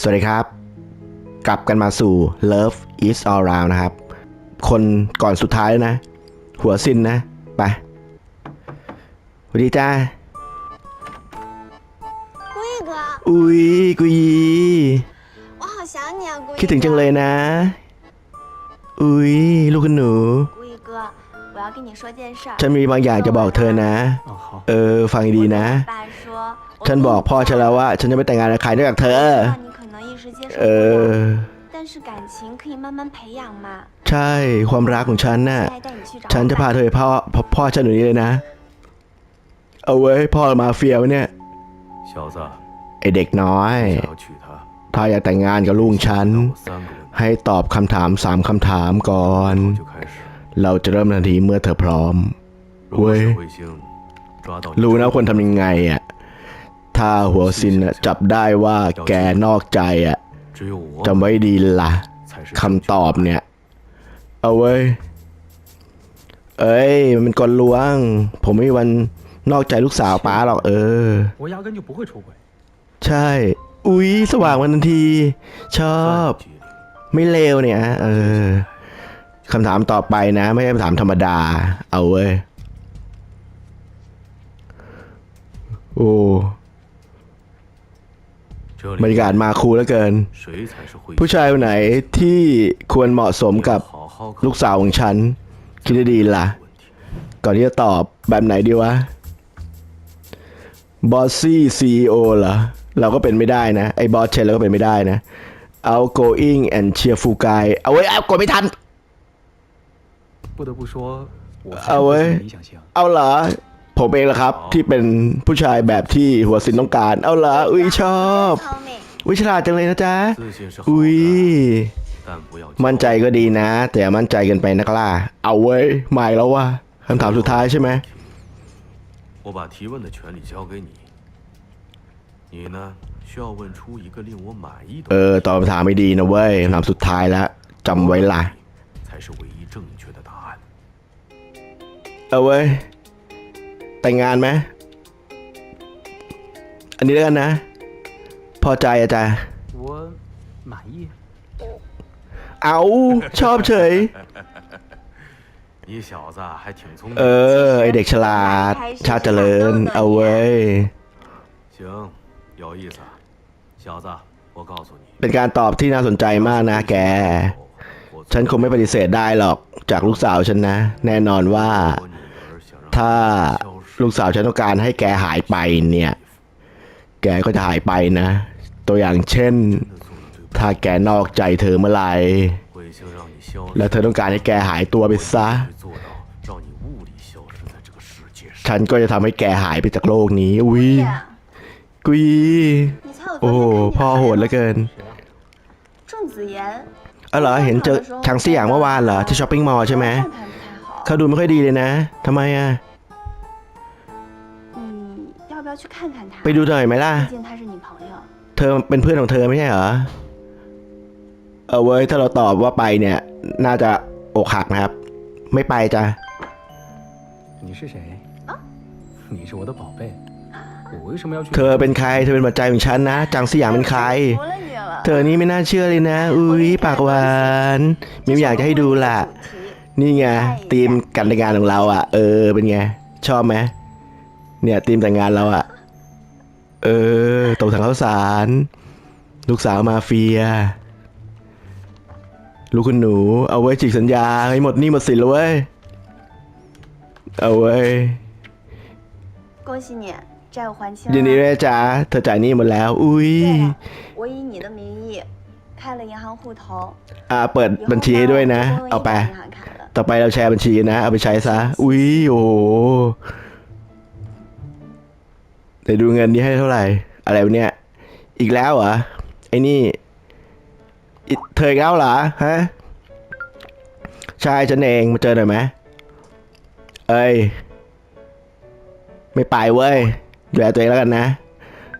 สวัสดีครับ กลับกันมาสู่ Love is all round นะครับ คนก่อนสุดท้ายแล้วนะ หัวซินนะ ไปสวัสดีจ้า 龟哥， อุ้ยกุย 我好想你啊，龟哥。 คิดถึงจังเลยนะ อุ้ยลูกคุณหนู 龟哥，我要跟你说件事儿。 ฉันมีบางอย่างจะบอกเธอนะ 哦好， เออ ฟังดีๆนะ 爸说，我 ฉันบอกพ่อฉันแล้วว่า ฉันจะไม่แต่งงานกับใครนอกจากเธอ 知道你 可能一时接受 เอ 不 อ 了，但是感情可以慢慢培养嘛。 ใช่ความรักของฉันน่ะ 现在带你去找 ฉันจะพา 爸 เธอไปพ่อพ่อพ่อฉันอยู่นี้เลยนะ เอาไว้ยพ่อมาเฟียวะเนี่ย 小子， ไอเด็กน้อย 想要娶她， ถ้าอยากแต่งงานกับลุงฉัน 让我三个问题， ให้ตอบคำถามสามคำถามก่อน 就开始。 เราจะเริ่มทันทีเมื่อเธอพร้อม 如果喂是彗星抓到你 รู้นะ 这 ควรทำยังไงอ่ะ ถ้าหัวซินจับได้ว่าแกนอกใจอะจำไว้ดีละ่ะคำตอบเนี่ย เอาไว้เอ้ย มันกลลวง ผมไม่มีวันนอกใจลูกสาวป้าหรอกเออใช่ อุ๊ย สว่างวันทันที ชอบ ไม่เลวเนี่ย เออคำถามต่อไปนะ ไม่ใช่คำถามธรรมดา เอาเว้ย โอ้ บรรยากาศมาคูแล้วเกิน ผู้ชายคนไหนที่ควรเหมาะสมกับลูกสาวของฉัน คิดดีล่ะ ก่อนที่จะตอบแบบไหนดีวะบอสซี่ซีโอเหรอ เราก็เป็นไม่ได้นะ ไอ้บอสเชนเราก็เป็นไม่ได้นะเอา going and cheerful guy เอาไว้เอากดไม่ทันเอาไว้เอาเหรอ ผมเองเหรอครับ ที่เป็นผู้ชายแบบที่หัวสินต้องการ เอาเหรอ อุ้ยชอบ 聪明。 อุ้ยฉลาดจังเลยนะจ๊ะ 自信是好 อุ้ย 的，但不要 มั่นใจก็ดีนะ แต่อย่ามั่นใจเกินไปนักล่า เอาเว้ยใหม่แล้วว่ะคำถามสุดท้ายใช่ไหม 我把提问的权利交给你，你呢需要问出一个令我满意的 เออตอบคำถามไม่ดีนะเว้ยคำถามสุดท้ายแล้วจำไว้ล่ะ 才是唯一正确的答案。 เอาเว้ย แต่งงานไหม อันนี้แล้วกันนะ พอใจอาจารย์ 我满意。 เอาชอบเฉย 你小子还挺聪明 เอ。อ ไอเด็กฉลาด ชาติเจริญ เอาเว้ย 行，有意思。小子，我告诉你， เป็นการตอบที่น่าสนใจมากนะแก 我 ฉันคงไม่ปฏิเสธได้หรอกจากลูกสาวฉันนะ แน่นอนว่า 我女儿想让 ถ้า 她消失 ลูกสาวฉันต้องการให้แกหายไปเนี่ย แกก็จะหายไปนะ ตัวอย่างเช่น ถ้าแกนอกใจเธอเมื่อไหร่และเธอต้องการให้แกหายตัวไปซะ ฉันก็จะทำให้แกหายไปจากโลกนี้ อุ้ยกุยโอ้พ่อโหดเหลือเกินเออเหรอเห็นเจอชางเสี่ยงเมื่อวานเหรอที่ช้อปปิ้งมอลล์ใช่ไหมเขาดูไม่ค่อยดีเลยนะทำไมอะ 去看看他？ ไปดูหน่อยไหมล่ะ 毕竟他是你朋友。 เธอเป็นเพื่อนของเธอไม่ใช่เหรอ เออเว้ย ถ้าเราตอบว่าไปเนี่ย น่าจะอกหักนะครับ ไม่ไปจ้ะ 你是谁？啊？你是我的宝贝，我为什么要去？ เธอเป็นใคร เธอเป็นหัวใจของฉันนะ จังสยามเป็นใคร 服了你了。 เธอนี่ไม่น่าเชื่อเลยนะ อุ้ยปากหวานมิมอยากจะให้ดูล่ะ นี่ไงทีมการแต่งงานของเราอ่ะ เออ เป็นไง ชอบไหม เนี่ยทีมแต่งงานเราอ่ะ เออตกถังข้าวสาร ลูกสาวมาเฟีย ลูกคุณหนู เอาไว้จิกสัญญาให้หมดหนี่หมดสินแล้วเว้ย เอาไว้ 恭喜你，债务还清 ยินดี 了。 ด้วยจ้าเธอจ่ายหนี้หมดแล้ว อุ้ย 对了，我以你的名义开了银行户头， อ่า เปิด 以后 บัญชีให้ด้วยนะ 我不用 เอาไป 一张银行卡了。 ต่อไปเราแชร์บัญชีนะ เอาไปใช้ซะ อุ้ยโอ้โห เดี๋ยวดูเงินนี้ให้เท่าไหร่ อะไรวะเนี่ย อีกแล้วเหรอ ไอ้นี่เธออีกแล้วเหรอฮะใช่ฉันเองมาเจอหน่อยไหมเอ้ย ไม่ไปเว้ย ดูแลตัวเองแล้วกันนะ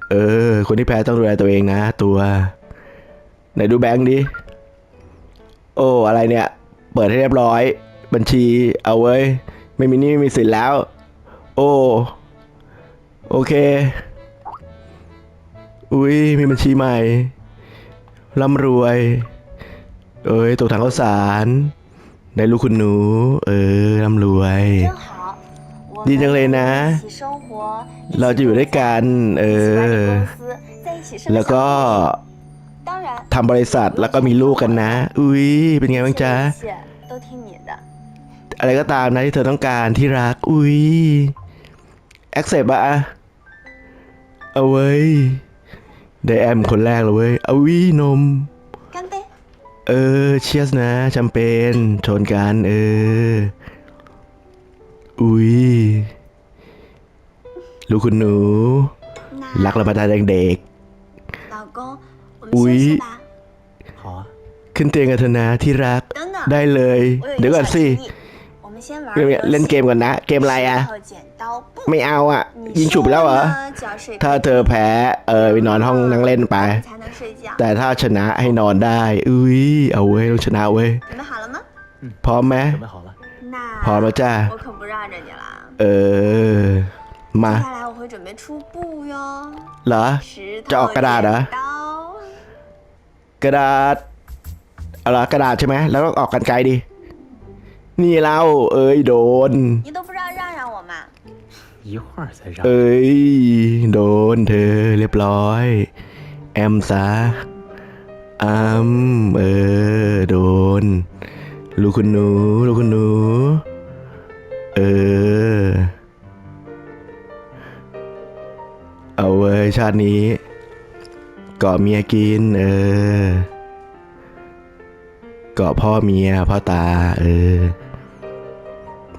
เออ คนที่แพ้ต้องดูแลตัวเองนะ ตัวไหนดูแบงค์ดิ โอ้ อะไรเนี่ย เปิดให้เรียบร้อย บัญชี เอาเว้ย ไม่มีนี้ไม่มีสินแล้ว โอ้ โอเค อุ้ยมีบัญชีใหม่ร่ำรวย เอ้ยตกถังข้าวสารได้ลูกคุณหนู เออร่ำรวย ดีจังเลยนะ เราจะอยู่ด้วยกัน เออ แล้วก็ทำบริษัทแล้วก็มีลูกกันนะ อุ้ยเป็นไงบ้างจ๊ะอะไรก็ตามนะที่เธอต้องการที่รัก อุ้ย accept ปะอะ เอาเว้ยได้แอมคนแรกเลยเว้ยเอาวินม 干杯！ เออเชียสนะแชมเปญชนกัน เออ อุ้ย ลูกคุณหนู รัก 那 เรามาตั้งแต่เด็ก 老公，我们喂先吃吧。好啊， ๆขึ้นเตียงกันเถอะนะที่รัก 等等， ได้เลย 我有 เดี๋ยว 一 ก่ 个 อน 小 สิ 提议，我们先玩 เล่น 个游 เล่น 戏 เกมก่อนนะ เกมอะไรอะ 石头剪刀布。 ไม่เอาอะ ยิงฉุบแล้วเหรอ ถ้าเธอแพ้ เออไปนอนห้องนั่งเล่นไป แต่ถ้าชนะให้นอนได้ อุ้ยเอาเว้ยต้องชนะเว้ยพร้อมไหมพร้อมแล้วจ้าเออ มาเหรอ จะออกกระดาษเหรอกระดาษเอาละกระดาษใช่ไหมแล้วก็ออกกันไกลดิ นี่เราเอ้ยโดน 一会儿再让。 เอ้ย โดนเธอเรียบร้อย แอมซะอัมเออ โดน ลูกคุณหนู ลูกคุณหนู เออ เอาเว้ยชาตินี้เกาะเมียกิน เออ เกาะพ่อเมียพ่อตา เออ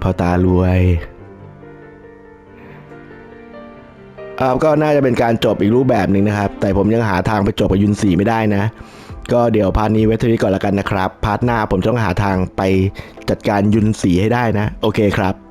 พ่อตารวย ก็น่าจะเป็นการจบอีกรูปแบบหนึ่งนะครับ แต่ผมยังหาทางไปจบกับยุนสีไม่ได้นะ ก็เดี๋ยวพาร์ทนี้ไว้เท่านี้ก่อนละกันนะครับ พาร์ทหน้าผมจะต้องหาทางไปจัดการยุนสีให้ได้นะ โอเคครับ